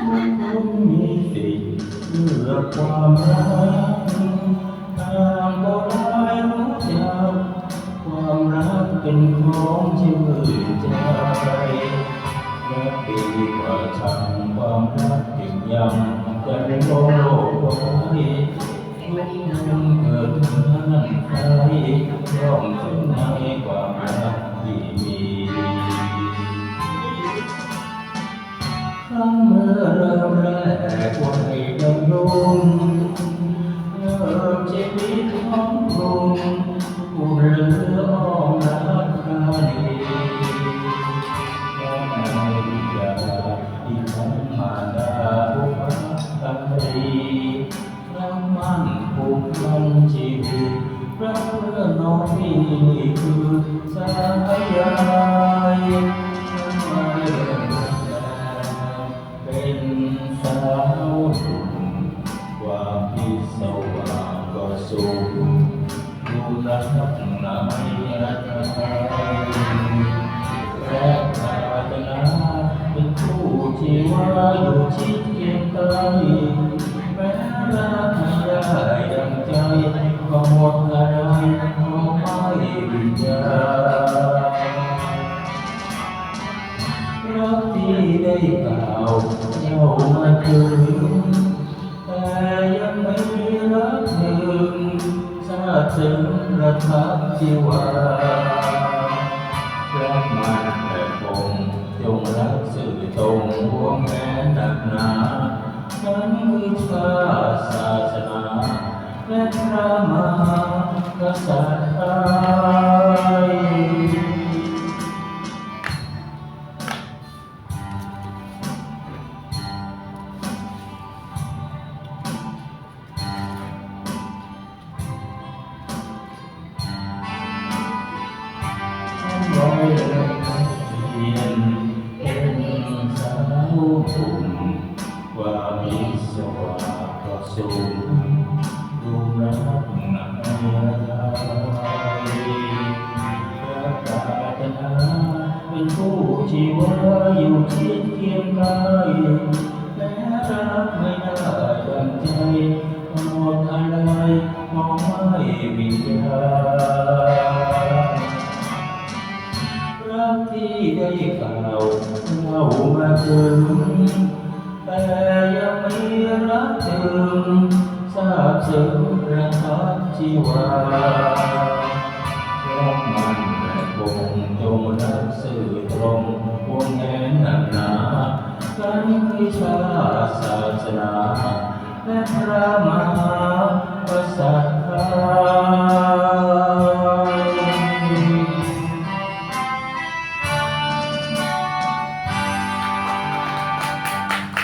คุณมีสิทธิ์เลือความรักตามก็ได้รู้จักความรักเป็นของชื่นใจและปีกว่าชังความรักจึงยังกันโลกไว้ทุกคนเกิดนั้นใครย่อมถึงในค เมื่อเริ่มแรกวัยดำรงเริ่มชีวิตของกรุงผู้เรืออ้อมรักครานีและในวิญญาที่ทั้งมาดาบุพการีรักมั่นผูกพันชีวิตรักเพื่อน้องนี่คือสายใย ไกลแม้รักไม่ได้ดังใจก็หมดอะไรก็ไม่วิจารักที่ได้กล่าวเจ้ามาถึงแต่ยังไม่ รักหนึ่งทราบซึ้งระทับจีวารักมันแต่คงจงรักสื่อตรงห่วงแหนหนักหนานั้นคือชาศาสนาและพระมหากษัตริย์ ก็สูงรูปรักหนักไทยรักปรารถนาเป็นผู้ที่ว่าอยู่ชิดเคียงกายแม้รักไม่ได้ดังใจหมดอะไรมองไม่วิญญารักที่ได้กล่าวเล่ามาถึง แต่ยังไม่รักถึงทราบซึ้งระทับชีวารักมันแต่คงจงรักสื่อตรงวงแหนหนักหนากันคือชาติศาสนาและพระมหากษัตริย์